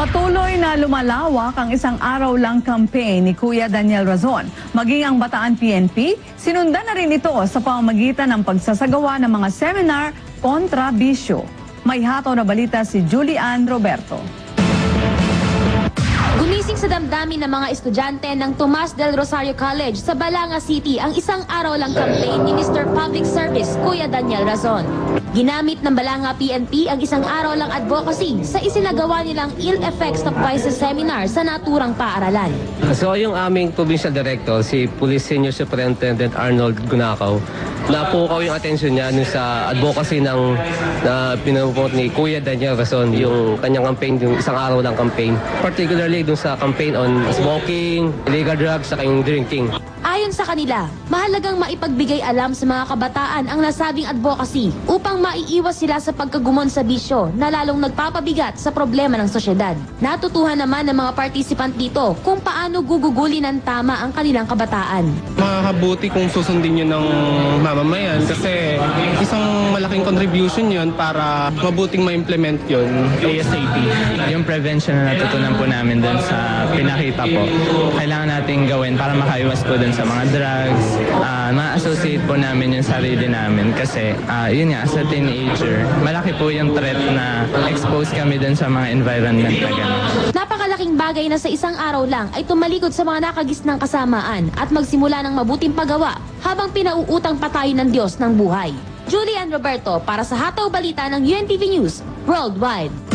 Patuloy na lumalawak ang isang araw lang campaign ni Kuya Daniel Razon. Maging ang Bataan PNP, sinundan na rin ito sa pamamagitan ng pagsasagawa ng mga seminar kontra bisyo. May hataw na balita si Julian Roberto. Damdamin ng mga estudyante ng Tomas del Rosario College sa Balanga City ang isang araw lang campaign ni Mr. Public Service Kuya Daniel Razon. Ginamit ng Balanga PNP ang isang araw lang advocacy sa isinagawa nilang Ill Effects of Vices Seminar sa naturang paaralan. So yung aming provincial director, si Police Senior Superintendent Arnold Gunakaw, napukaw yung attention niya sa advocacy ng na pinupot ni Kuya Daniel Rason, yung kanyang campaign, yung isang araw lang campaign. Particularly dun sa campaign on smoking, illegal drugs, saka yung drinking. Ayon sa kanila, mahalagang maipagbigay alam sa mga kabataan ang nasabing advocacy upang maiiwas sila sa pagkagumon sa bisyo na lalong nagpapabigat sa problema ng sosyedad. Natutuhan naman ng mga participant dito kung paano gugugulin ng tama ang kanilang kabataan. Makakabuti kung susundin yun ng mamamayan kasi isang malaking contribution yun para mabuting ma-implement yun ASAP. Yung prevention na natutunan po namin dun sa pinakita po, kailangan natin gawin para makaiwas po dun sa mga drugs. Ah, ma-associate po namin yung sarili namin kasi ah, yun nga, as a teenager, malaki po yung threat na expose kami dun sa mga environment na gano'n. Napakalaking bagay na sa isang araw lang ay tumalikod sa mga nakagisnang kasamaan at magsimula ng mabuting paggawa habang pinauutang pa tayo ng Diyos ng buhay. Julian Roberto para sa Hataw Balita ng UNTV News Worldwide.